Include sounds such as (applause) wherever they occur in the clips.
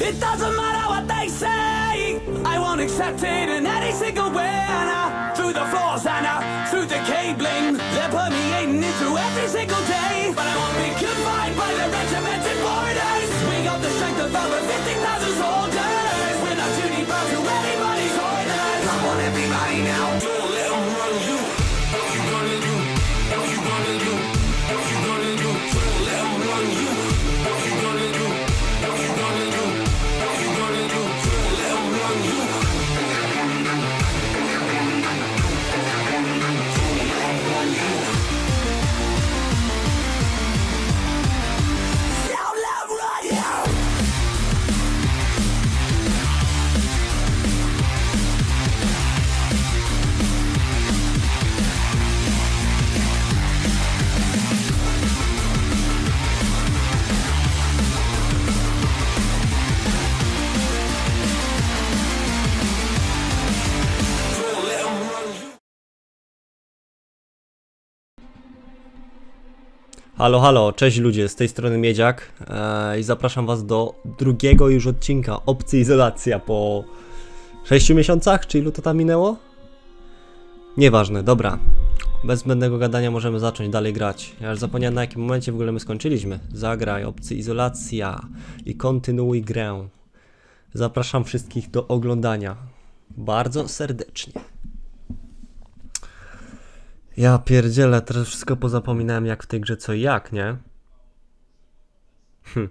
It doesn't matter what they say, I won't accept it in any single way. And I, through the floors and I, through the cabling, they're permeating it through every single day. But I won't be confined by the regimented borders. We got the strength of over 50,000 Halo, halo, cześć ludzie, z tej strony Miedziak e, i zapraszam was do drugiego już odcinka Opcji Izolacja po 6 miesiącach, czy ilu to tam minęło? Nieważne, dobra. Bez zbędnego gadania możemy zacząć dalej grać. Ja już zapomniałem na jakim momencie w ogóle my skończyliśmy. Zagraj Opcji Izolacja i kontynuuj grę. Zapraszam wszystkich do oglądania. Bardzo serdecznie. Ja pierdzielę, teraz wszystko pozapominałem jak w tej grze co i jak, nie? Hm.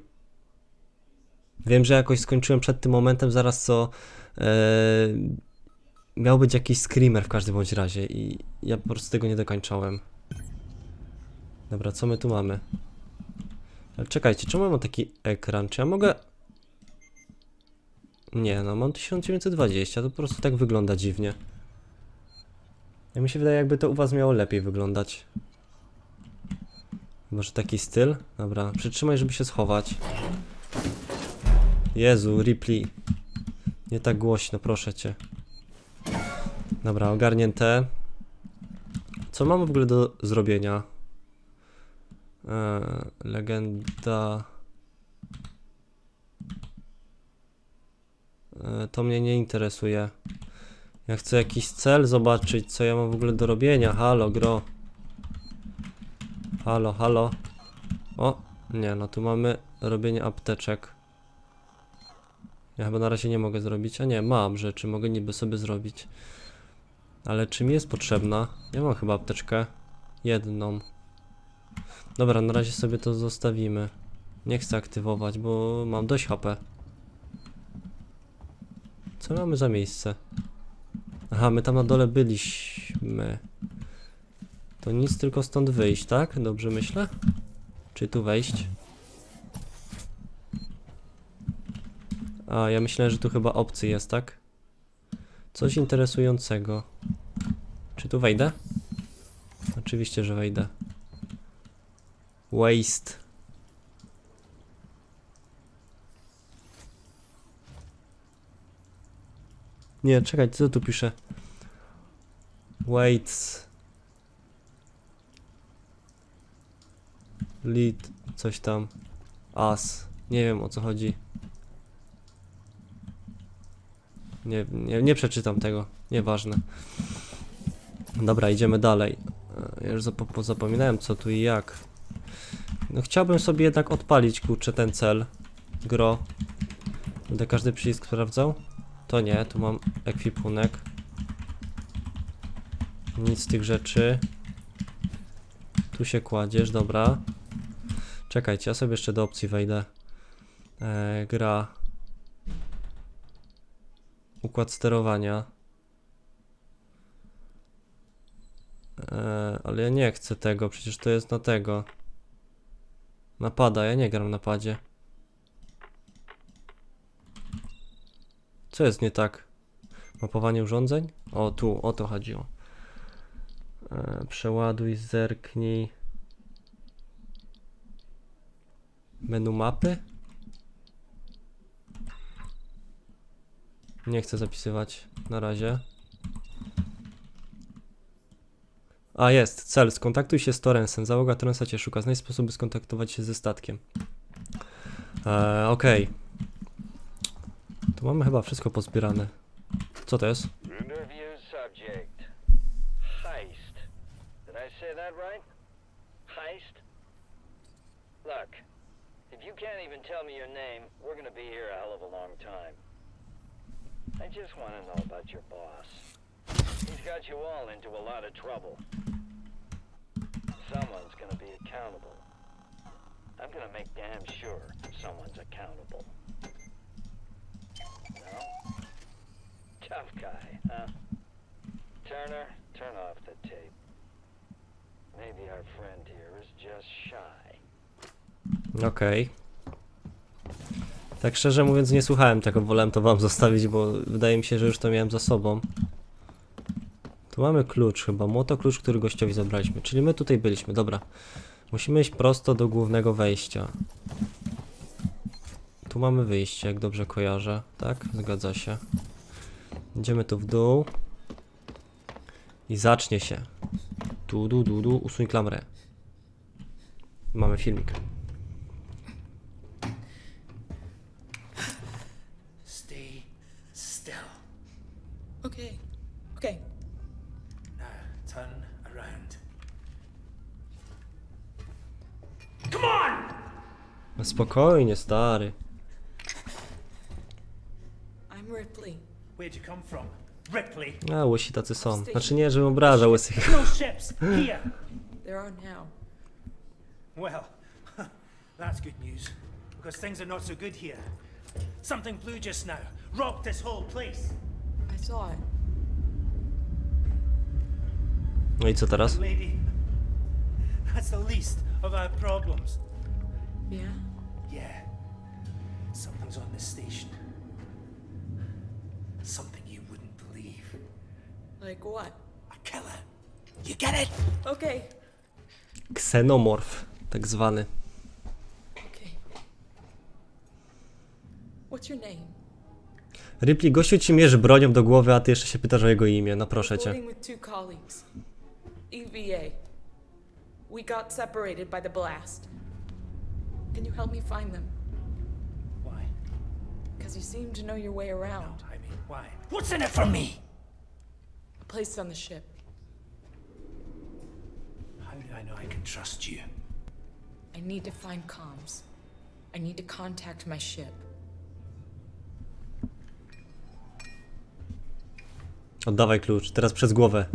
Wiem, że jakoś skończyłem przed tym momentem, zaraz co e, miał być jakiś screamer w każdym bądź razie i ja po prostu tego nie dokończałem. Dobra, co my tu mamy? Ale czekajcie, czemu mam taki ekran? Czy ja mogę... Nie, no mam 1920, to po prostu tak wygląda dziwnie. Ja mi się wydaje, jakby to u was miało lepiej wyglądać. Może taki styl? Dobra, przytrzymaj, żeby się schować. Jezu, Ripley. Nie tak głośno, proszę cię. Dobra, ogarnięte. Co mamy w ogóle do zrobienia? Eee, legenda. Eee, to mnie nie interesuje. Ja chcę jakiś cel zobaczyć, co ja mam w ogóle do robienia. Halo, gro. Halo, halo. O, nie, no tu mamy robienie apteczek. Ja chyba na razie nie mogę zrobić. A nie, mam rzeczy, mogę niby sobie zrobić. Ale czy mi jest potrzebna? Ja mam chyba apteczkę. Jedną. Dobra, na razie sobie to zostawimy. Nie chcę aktywować, bo mam dość HP. Co mamy za miejsce? Aha, my tam na dole byliśmy. To nic, tylko stąd wyjść, tak? Dobrze myślę? Czy tu wejść? A, ja myślałem, że tu chyba obcy jest, tak? Coś interesującego. Czy tu wejdę? Oczywiście, że wejdę. Waste. Nie, czekaj, co tu pisze? Waits. Lead, coś tam. As. Nie wiem o co chodzi. Nie, nie, nie przeczytam tego. Nieważne. Dobra, idziemy dalej. E, Ja już zap zapominałem co tu i jak. No chciałbym sobie jednak odpalić kurczę ten cel. Gro. Będę każdy przycisk sprawdzał. To nie, tu mam ekwipunek. Nic z tych rzeczy. Tu się kładziesz, dobra. Czekajcie, ja sobie jeszcze do opcji wejdę. E, gra. Układ sterowania. E, ale ja nie chcę tego, przecież to jest na tego. Napada, ja nie gram na padzie. Co jest nie tak? Mapowanie urządzeń? O, tu, o to chodziło. E, przeładuj, zerknij. Menu mapy? Nie chcę zapisywać na razie. A jest, cel. Skontaktuj się z Torrensem. Załoga Torrensa cię szuka. Znajdź sposób, by skontaktować się ze statkiem. Eee, okej. Tu mamy chyba wszystko pozbierane. Co to jest? Interview subject. Heist. I say that right? Heist? Look, if you can't even tell me your name, we're gonna be here a hell of a long time. I just want to know about your boss. He's got you all into a lot of trouble. Someone's gonna be accountable. I'm gonna make damn sure someone's accountable. No? Tough guy, huh? Turner, turn off the tape. Maybe our friend here is just shy. Okej. Tak szczerze mówiąc nie słuchałem tego, wolałem to wam zostawić, bo wydaje mi się, że już to miałem za sobą. Tu mamy klucz chyba, młotoklucz, który gościowi zabraliśmy, czyli my tutaj byliśmy, dobra. Musimy iść prosto do głównego wejścia. Tu mamy wyjście, jak dobrze kojarzę, tak? Zgadza się. Idziemy tu w dół. I zacznie się. Tu, du, du, du, usuń klamrę. Mamy filmik. Stay still. Okay. Okay. Now turn around. No Spokojnie, stary. I'm Ripley. Where'd you come from? Ripley. A, łysi tacy są. Znaczy nie, żebym obrażał łysych. No ships here. There are now. Well, (laughs) that's good news because things are not so good here. Something blew just now, rocked this whole place. I saw it. No i co teraz? Lady, (laughs) that's the least of our problems. Yeah? Yeah, something's on this station. Something you wouldn't believe. Like what? A killer. You get it? Okay. Ksenomorf, tak zwany. Okay. What's your name? Ripley, gościu ci mierzy bronią do głowy, a ty jeszcze się pytasz o jego imię, no proszę cię. Reporting with two colleagues. EVA. We got separated by the blast. Can you help me find them? Why? Because you seem to know your way around. I why? What's in it for me? A place on the ship. How do I know I can trust you? I need to find comms. I need to contact my ship. Oddawaj klucz, teraz przez głowę.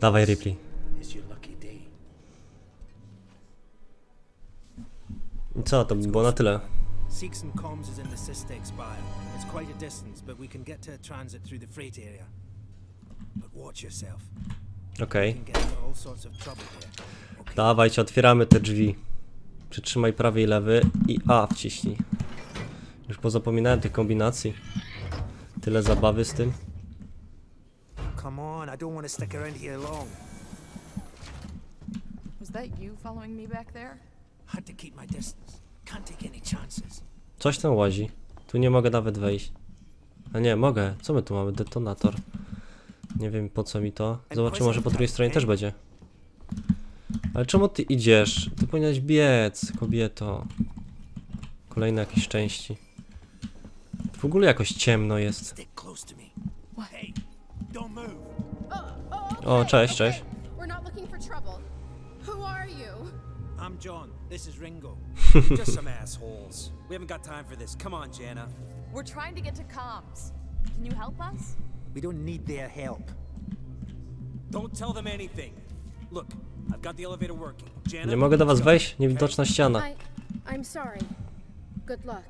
Dawaj Ripley. Co, to by było na tyle. Seeks and Comms is in the Systex spire. It's quite a distance, but we can get to transit through the freight area. But watch yourself. Okej. You can get into all sorts of trouble here. Dawajcie, otwieramy te drzwi. Przytrzymaj prawy i lewy i A wciśnij. Już pozapominałem tych kombinacji. Tyle zabawy z tym. Come on, I don't want to stick around here long. Was that you following me back there? Had to keep my distance. Can't take any chances. Coś tam łazi. Tu nie mogę nawet wejść. A nie, mogę. Co my tu mamy? Detonator. Nie wiem po co mi to. Zobaczymy, może po drugiej stronie też będzie. Ale czemu ty idziesz? Ty powinnaś biec, kobieto. Kolejne jakieś części. W ogóle jakoś ciemno jest. Move. O, cześć, cześć. I'm John. This is Ringo. (laughs) Just some assholes. We haven't got time for this. Come on, Jana. We're trying to get to comms. Can you help us? We don't need their help. Don't tell them anything. Look, I've got the elevator working. Jana, Nie mogę do was wejść? Niewidoczna ściana. I I'm sorry. Good luck.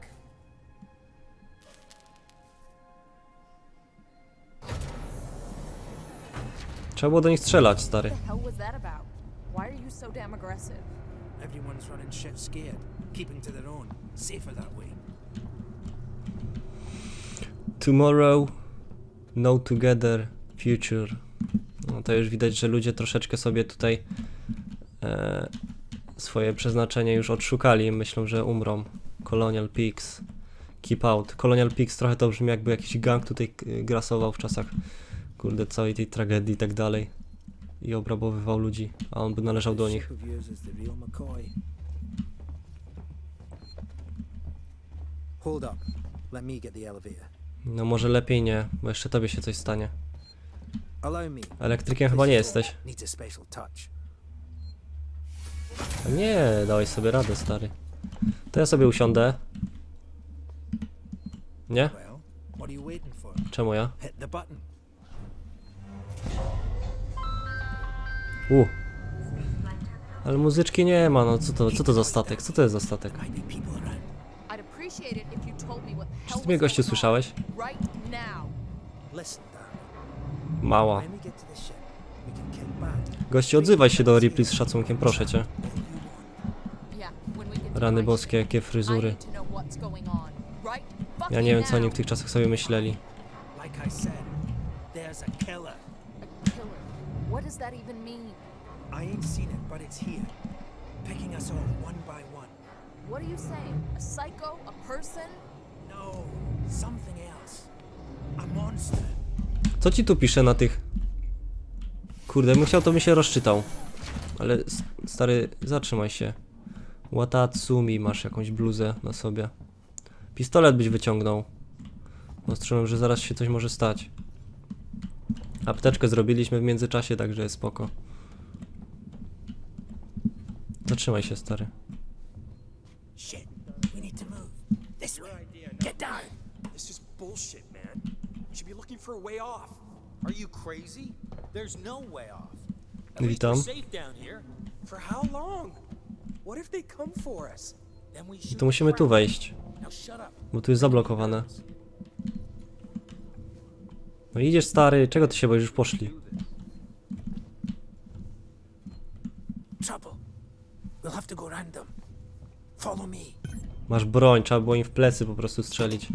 Trzeba było do nich strzelać, stary. What the hell was that about? Why are you so damn aggressive? Everyone's running shit scared, keeping to their own. Safer that way. Tomorrow, no together, future. No to już widać, że ludzie troszeczkę sobie tutaj e, swoje przeznaczenie już odszukali. Myślą, że umrą. Colonial Peaks, Keep out. Colonial Peaks trochę to brzmi jakby jakiś gang tutaj y, grasował w czasach kurde całej tej tragedii i tak dalej. I obrabowywał ludzi, a on by należał do nich. No może lepiej nie, bo jeszcze tobie się coś stanie. Elektrykiem chyba nie jesteś. Nie, dałeś sobie radę, stary. To ja sobie usiądę. Nie? Czemu ja? U. Ale muzyczki nie ma, no co to, co to za statek? Co to jest za statek? Czy ty mnie gościu słyszałeś? Mała. Gościu, odzywaj się do Ripley z szacunkiem, proszę cię. Rany boskie, jakie fryzury. Ja nie wiem, co oni w tych czasach sobie myśleli. What does that even mean? I ain't seen it, but it's here. Picking us off one by one. What are you saying? A psycho? A person? No, something else. A monster. Co ci tu pisze na tych... Kurde, musiał to by się rozczytał. Ale stary, zatrzymaj się. Watatsumi, masz jakąś bluzę na sobie. Pistolet byś wyciągnął. Ostrzelam, że zaraz się coś może stać. Apteczkę zrobiliśmy w międzyczasie, także jest spoko. Zatrzymaj się, stary. Shit. We need to move. This way. Get down. This is bullshit, man. You should be looking for a way off. Are you crazy? There's no way off. At least Witam. we're safe down here. For how long? What if they come for us? Then we shoot To musimy tu wejść, bo tu jest zablokowane. No idziesz, stary, czego ty się boisz? Już poszli. Trouble. We'll have to go them. Follow me. Masz broń, trzeba było im w plecy po prostu strzelić.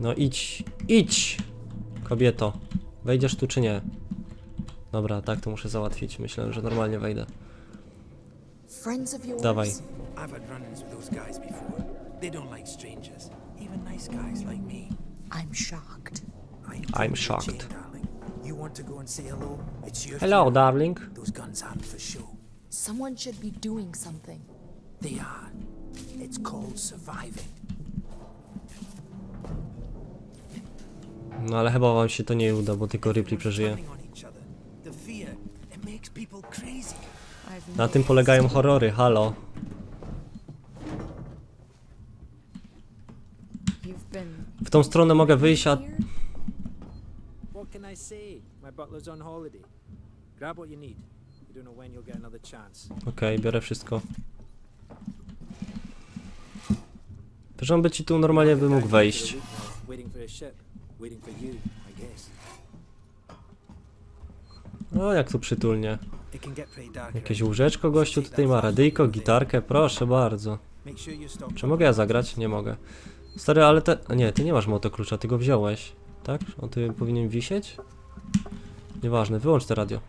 No idź, idź! Kobieto, wejdziesz tu czy nie? Dobra, tak to muszę załatwić. Myślałem, że normalnie wejdę. Friends of yours? Dawaj. I've had run-ins with those guys before. They don't like strangers. Even nice guys like me. I'm shocked. I'm, shocked. Darling. You want to go and say hello? It's your Hello, turn. darling. Those guns aren't for show. Someone should be doing something. They are. It's called surviving. No ale chyba wam się to nie uda, bo tylko Ripley przeżyje. Turning on each other. The fear, it makes people crazy. I've Na tym polegają horrory, halo. W tą stronę mogę wyjść, a... I say? My butler's on holiday. Grab what you need. You don't know when you'll get another chance. Okej, biorę wszystko. On by ci tu normalnie by mógł wejść. Waiting for a ship. Waiting for you, I guess. O, jak tu przytulnie. It can get pretty dark. Jakieś łóżeczko gościu tutaj ma, radyjko, gitarkę, proszę bardzo. here. Make sure you stop. Czy mogę ja zagrać? Nie mogę. Stary, ale te... Nie, ty nie masz motoklucza, ty go wziąłeś. Tak? On tu powinien wisieć? Nieważne, wyłącz te radio.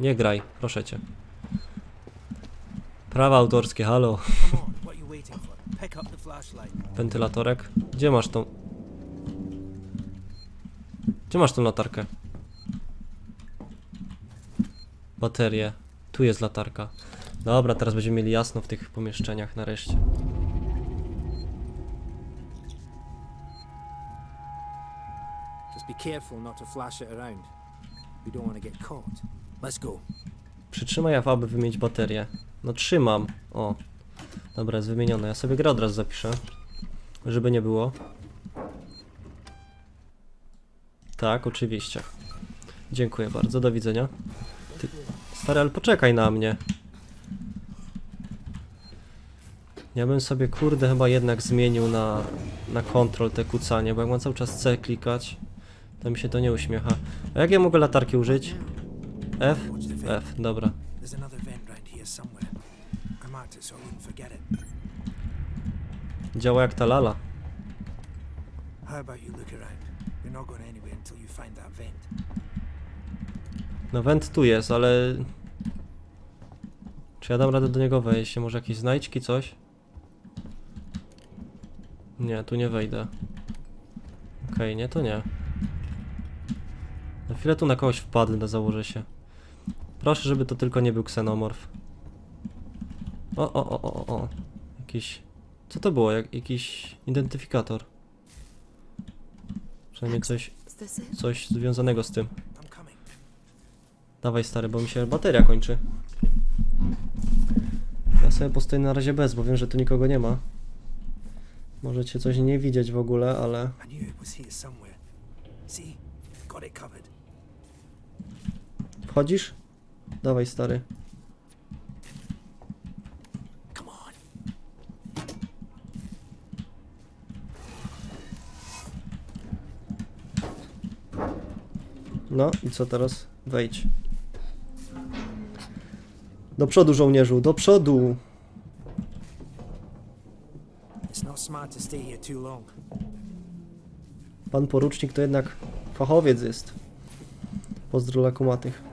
Nie graj, proszę cię. Prawa autorskie, halo. Wentylatorek. Gdzie masz tą... Gdzie masz tą latarkę? Baterię. Tu jest latarka. Dobra, teraz będziemy mieli jasno w tych pomieszczeniach nareszcie. Just be careful not to flash it around. We don't want to get caught. Let's go. Przytrzymaj F, aby wymienić baterię. No trzymam. O. Dobra, jest wymienione. Ja sobie grę od razu zapiszę. Żeby nie było. Tak, oczywiście. Dziękuję bardzo, do widzenia. Ty... Stary, ale poczekaj na mnie. Ja bym sobie, kurde, chyba jednak zmienił na, na kontrol te kucanie, bo jak mam cały czas C klikać, to mi się to nie uśmiecha. A jak ja mogę latarki użyć? F? F, dobra. Działa jak ta lala. No węd tu jest, ale... Czy ja dam radę do niego wejść? Może jakieś znajdźki, coś? Nie, tu nie wejdę. Okej, nie, to nie. Chwilę tu na kogoś wpadnę, założę się. Proszę, żeby to tylko nie był ksenomorf. O, o, o, o, o. Jakiś... Co to było? Jak, jakiś identyfikator. Przynajmniej coś, this it? coś związanego z tym. Dawaj stary, bo mi się bateria kończy. Ja sobie postoję na razie bez, bo wiem, że tu nikogo nie ma. Możecie coś nie widzieć w ogóle, ale... I knew it was here somewhere. See? Got it covered. Wchodzisz? Dawaj stary. No i co teraz? Wejdź. Do przodu żołnierzu, do przodu! Pan porucznik to jednak fachowiec jest. Pozdro dla kumatych.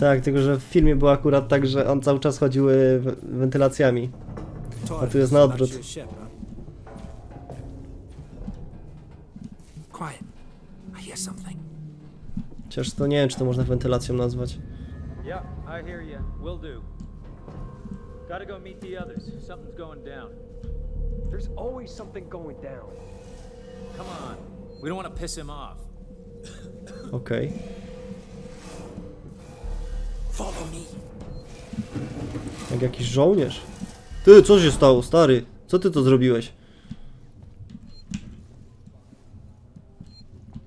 Tak, tylko że w filmie było akurat tak, że on cały czas chodził y, w- wentylacjami. Taurus, tu jest na odwrót. Quiet. I hear something. Chociaż to nie wiem, czy to można wentylacją nazwać. Yeah, I hear you. Will do. Gotta go meet the others. Something's going down. There's always something going down. Come on. We don't want to piss him off. Okej. Jak jakiś żołnierz. Ty, co się stało, stary? Co ty to zrobiłeś?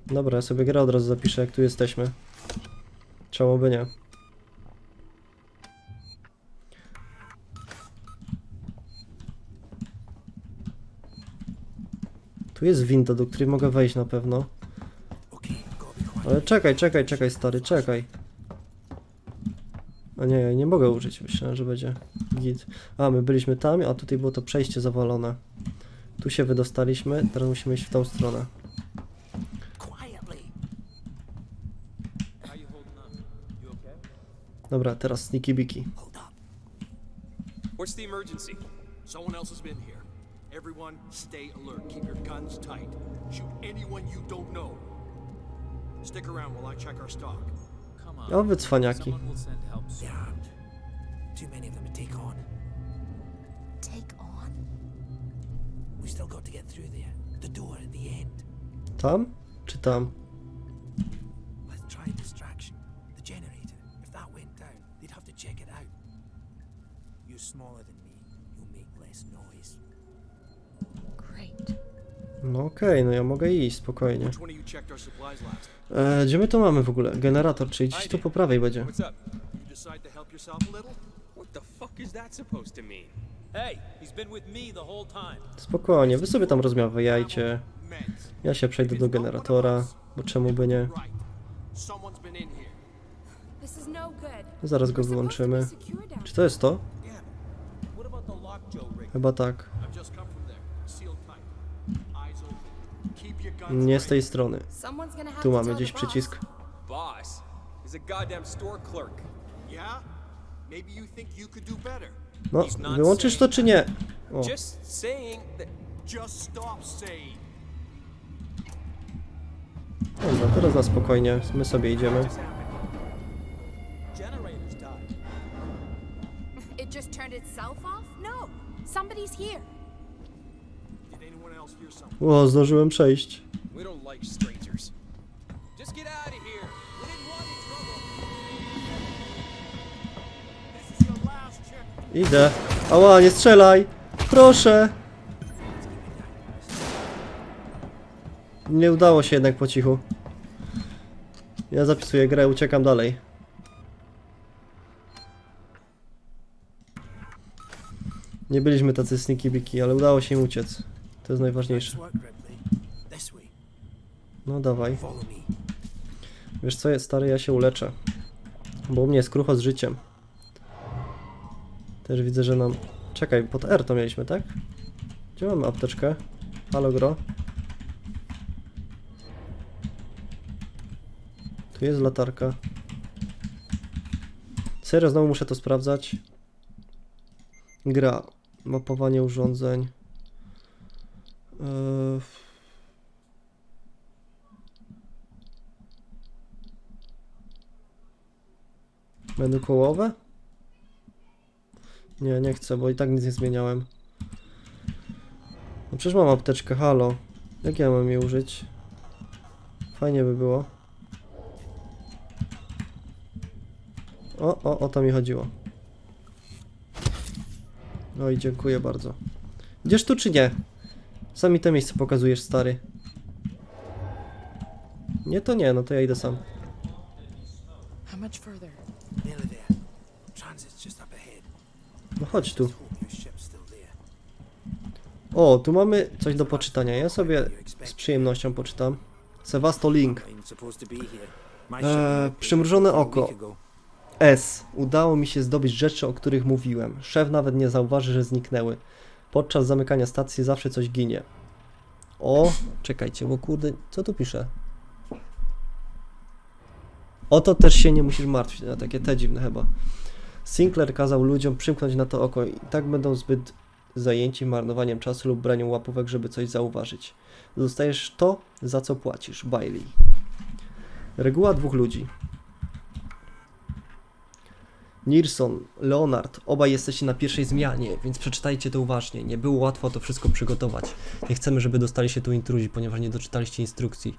Dobra, ja sobie grę od razu zapiszę, jak tu jesteśmy. Czemu by nie? Tu jest winda, do której mogę wejść na pewno. Ale czekaj, czekaj, czekaj, stary, czekaj. A nie, nie mogę użyć. Myślałem, że będzie git. A, my byliśmy tam, a tutaj było to przejście zawalone. Tu się wydostaliśmy, teraz musimy iść w tą stronę. Dobra, teraz sneaky biki. What's the emergency? Someone else has been here. Everyone, stay alert. Keep your guns tight. Shoot anyone you don't know. Stick around while I check our stock. Come on. O, wy cwaniaki. Someone will send help soon. They're armed. Too many of them to take on. Take on? We still got to get through there. The door at the end. Tam? Czy tam? Let's try distraction. The generator. If that went down, they'd have to check it out. You're smaller than me. You'll make less noise. Great. No okej, no ja mogę iść, spokojnie. E, gdzie my to mamy w ogóle? Generator, czyli gdzieś tu po prawej będzie. Spokojnie, wy sobie tam rozmawiajcie. Ja się przejdę do generatora, bo czemu by nie? No. Zaraz go wyłączymy. Czy to jest to? Chyba tak. Nie z tej strony. Tu mamy gdzieś przycisk. Boss is a goddamn store clerk. Yeah? Maybe you think you could do better. No, wyłączysz to czy nie? O, Just saying that. Just stop saying. dobra, teraz na spokojnie. My sobie idziemy. It just turned itself off? No. Somebody's here. O, zdążyłem przejść. Idę. Ała, nie strzelaj! Proszę! Nie udało się jednak po cichu. Ja zapisuję grę, uciekam dalej. Nie byliśmy tacy sneaky biki, ale udało się im uciec. To jest najważniejsze. No dawaj. Wiesz co jest, stary, ja się uleczę. Bo u mnie jest krucho z życiem. Też widzę, że nam... Czekaj, pod R to mieliśmy, tak? Gdzie mamy apteczkę? Halo, gro. Tu jest latarka. Serio, znowu muszę to sprawdzać. Gra. Mapowanie urządzeń. Menu kołowe? Nie, nie chcę, bo i tak nic nie zmieniałem. No przecież mam apteczkę, halo. Jak ja mam jej użyć? Fajnie by było. O, o, o to mi chodziło. No i dziękuję bardzo. Idziesz tu czy nie? Sami te miejsce pokazujesz, stary. Nie, to nie, no to ja idę sam. How much further? Nearly there. Transit's just up ahead. No chodź tu. O, tu mamy coś do poczytania. Ja sobie z przyjemnością poczytam. Sevastolink. Eee, przymrużone oko. S. Udało mi się zdobyć rzeczy, o których mówiłem. Szef nawet nie zauważy, że zniknęły. Podczas zamykania stacji zawsze coś ginie. O, czekajcie, bo kurde, co tu pisze? O to też się nie musisz martwić, no takie te dziwne chyba. Sinclair kazał ludziom przymknąć na to oko i tak będą zbyt zajęci marnowaniem czasu lub braniem łapówek, żeby coś zauważyć. Dostajesz to, za co płacisz. Bailey. Reguła dwóch ludzi. Nilsson, Leonard, obaj jesteście na pierwszej zmianie, więc przeczytajcie to uważnie. Nie było łatwo to wszystko przygotować. Nie chcemy, żeby dostali się tu intruzi, ponieważ nie doczytaliście instrukcji.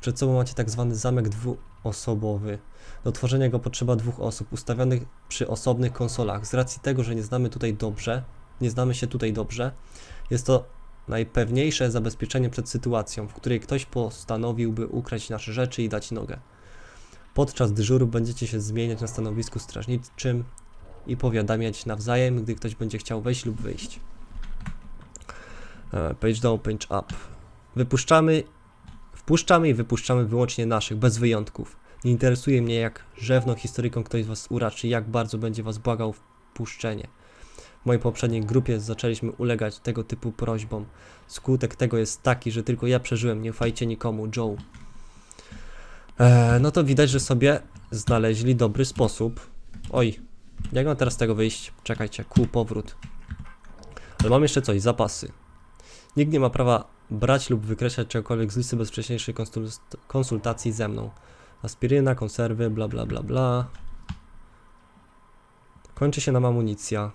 Przed sobą macie tak zwany zamek dwuosobowy. Do tworzenia go potrzeba dwóch osób, ustawionych przy osobnych konsolach. Z racji tego, że nie znamy tutaj dobrze, nie znamy się tutaj dobrze, jest to najpewniejsze zabezpieczenie przed sytuacją, w której ktoś postanowiłby ukraść nasze rzeczy i dać nogę. Podczas dyżuru będziecie się zmieniać na stanowisku strażniczym i powiadamiać nawzajem, gdy ktoś będzie chciał wejść lub wyjść. E, Page down, page up. Wypuszczamy, wpuszczamy i wypuszczamy wyłącznie naszych, bez wyjątków. Nie interesuje mnie, jak rzewno historyką ktoś Was uraczy, jak bardzo będzie Was błagał w wpuszczenie. W mojej poprzedniej grupie zaczęliśmy ulegać tego typu prośbom. Skutek tego jest taki, że tylko ja przeżyłem, nie ufajcie nikomu, Joe. Eee, no to widać, że sobie znaleźli dobry sposób. Oj, jak mam teraz z tego wyjść? Czekajcie, kół powrót. Ale mam jeszcze coś, zapasy. Nikt nie ma prawa brać lub wykreślać czegokolwiek z listy bez wcześniejszej konsul- konsultacji ze mną. Aspiryna, konserwy, bla bla bla bla. Kończy się nam amunicja.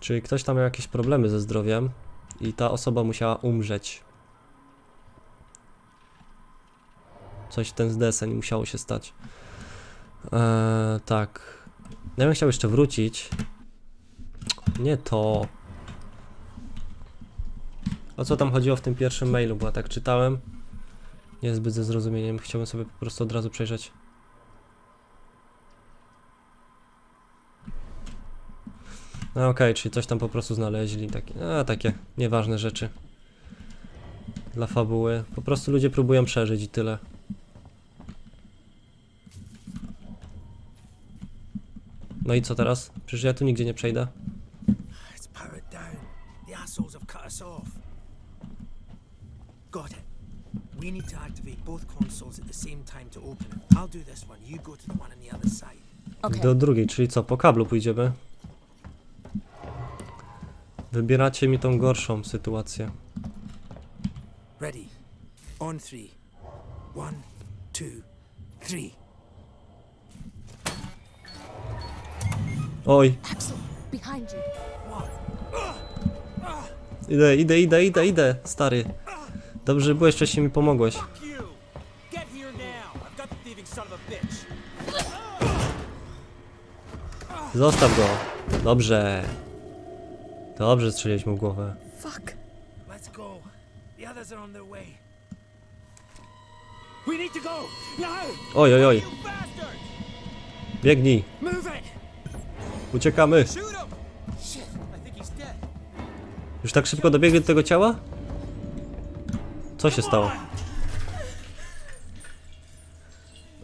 Czyli ktoś tam miał jakieś problemy ze zdrowiem i ta osoba musiała umrzeć. Coś ten deseń musiało się stać. Eee, tak. Ja bym chciał jeszcze wrócić. Nie to. O co tam chodziło w tym pierwszym mailu, bo ja tak czytałem. Niezbyt ze zrozumieniem. Chciałbym sobie po prostu od razu przejrzeć. No okej, czyli coś tam po prostu znaleźli, takie, a, takie nieważne rzeczy. Dla fabuły. Po prostu ludzie próbują przeżyć i tyle. No i co teraz? Przecież ja tu nigdzie nie przejdę. Got it. We need to activate both consoles at the same time to open it. I'll do this one. You go to the one on the other side. Okay. Do drugiej, czyli co? Po kablu pójdziemy. Wybieracie mi tą gorszą sytuację. Ready. On three. One, two, three. Oj, Axel, behind you. idę, idę, idę, idę, idę, stary. Dobrze, byłeś, wcześniej mi pomogłeś. Zostaw go. Dobrze. Dobrze, strzeliłeś mu w głowę. Fuck. Let's go. The others are on their way. We need to go now. Oj, oj, oj. Biegnij. Uciekamy. Już tak szybko dobiegli do tego ciała? Co się stało?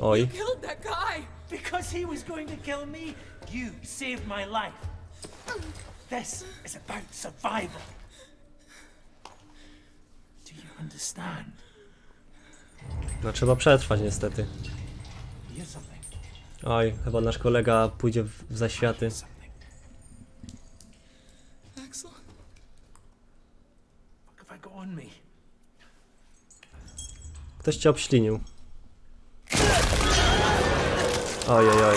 Oj. Killed that guy! Because he was going to kill me, you saved my life. This is about survival. understand. No trzeba przetrwać niestety. Here's something. Oj, chyba nasz kolega pójdzie w, w zaświaty. Something. Axel? What have I got on me? Ktoś cię obślinił. Oj, oj, oj.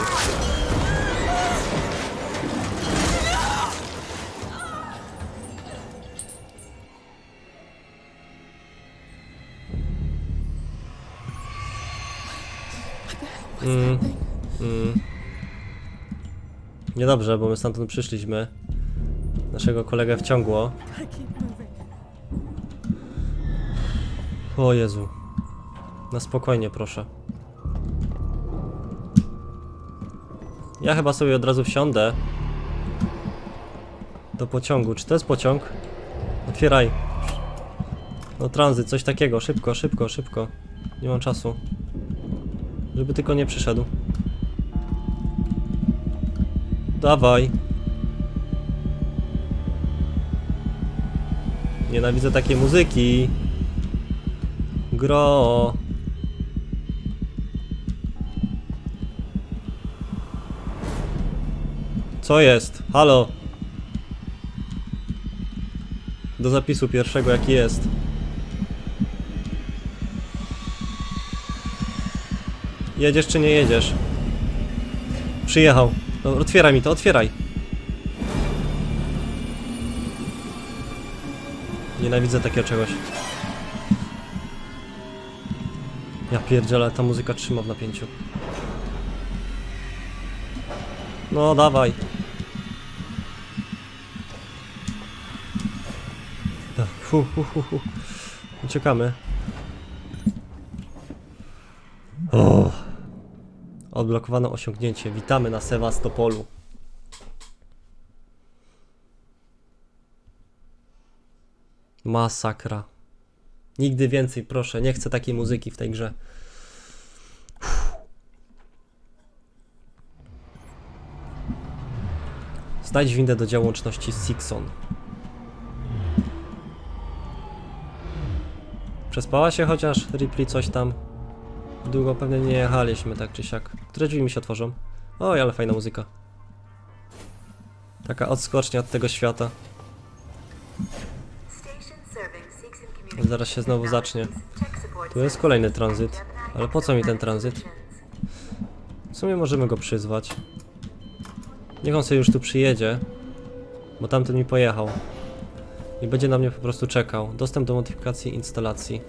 Mm, mm. Niedobrze, bo my stamtąd przyszliśmy. Naszego kolegę wciągło. O Jezu. Na spokojnie, proszę. Ja chyba sobie od razu wsiądę. Do pociągu. Czy to jest pociąg? Otwieraj. No tranzyt, coś takiego. Szybko, szybko, szybko. Nie mam czasu. Żeby tylko nie przyszedł. Dawaj. Nienawidzę takiej muzyki. Gro. Co jest? Halo. Do zapisu pierwszego jaki jest. Jedziesz czy nie jedziesz? Przyjechał. No, otwieraj mi to, otwieraj. Nienawidzę takiego czegoś. Ja pierdzielę, ta muzyka trzyma w napięciu. No, dawaj. Fu. Uciekamy. O. Odblokowano osiągnięcie. Witamy na Sewastopolu. Masakra. Nigdy więcej, proszę. Nie chcę takiej muzyki w tej grze. Znajdź windę do działu łączności Sixon. Przespała się chociaż Ripley coś tam? Długo pewnie nie jechaliśmy, tak czy siak. Które drzwi mi się otworzą? Oj, ale fajna muzyka. Taka odskocznia od tego świata. Zaraz się znowu zacznie. Tu jest kolejny tranzyt. Ale po co mi ten tranzyt? W sumie możemy go przyzwać. Niech on sobie już tu przyjedzie. Bo tamten mi pojechał. I będzie na mnie po prostu czekał. Dostęp do modyfikacji instalacji.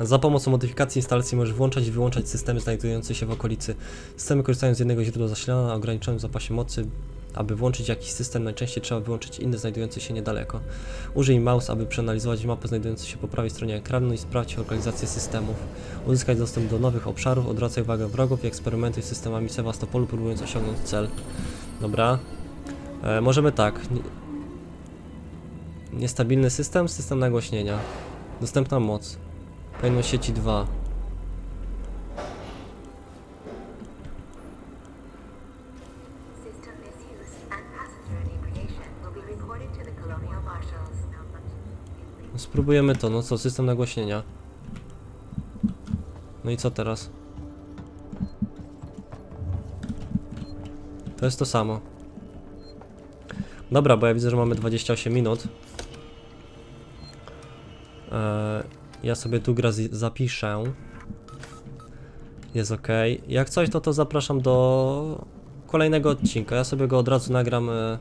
Za pomocą modyfikacji instalacji możesz włączać i wyłączać systemy znajdujące się w okolicy. Systemy korzystają z jednego źródła zasilania na ograniczonym zapasie mocy. Aby włączyć jakiś system, najczęściej trzeba wyłączyć inny znajdujący się niedaleko. Użyj mouse, aby przeanalizować mapę znajdującą się po prawej stronie ekranu i sprawdź lokalizację systemów. Uzyskaj dostęp do nowych obszarów, odwracaj uwagę wrogów i eksperymentuj z systemami Sewastopolu, próbując osiągnąć cel. Dobra. E, możemy tak. Nie- Niestabilny system, system nagłośnienia. Dostępna moc. Pojemność sieci 2. System misuse and passenger inebriation will be reported to the Colonial Marshals. No spróbujemy to, no co, system nagłośnienia. No i co teraz? To jest to samo. Dobra, bo ja widzę, że mamy 28 minut. Eee, ja sobie tu gra zapiszę. Jest ok. Jak coś, to to zapraszam do kolejnego odcinka. Ja sobie go od razu nagram e,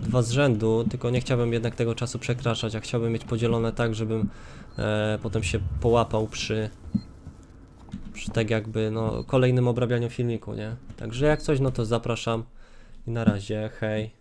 dwa z rzędu, tylko nie chciałbym jednak tego czasu przekraczać, a chciałbym mieć podzielone tak, żebym e, potem się połapał przy, przy tak jakby no kolejnym obrabianiu filmiku, nie? Także jak coś, no to zapraszam i na razie, hej.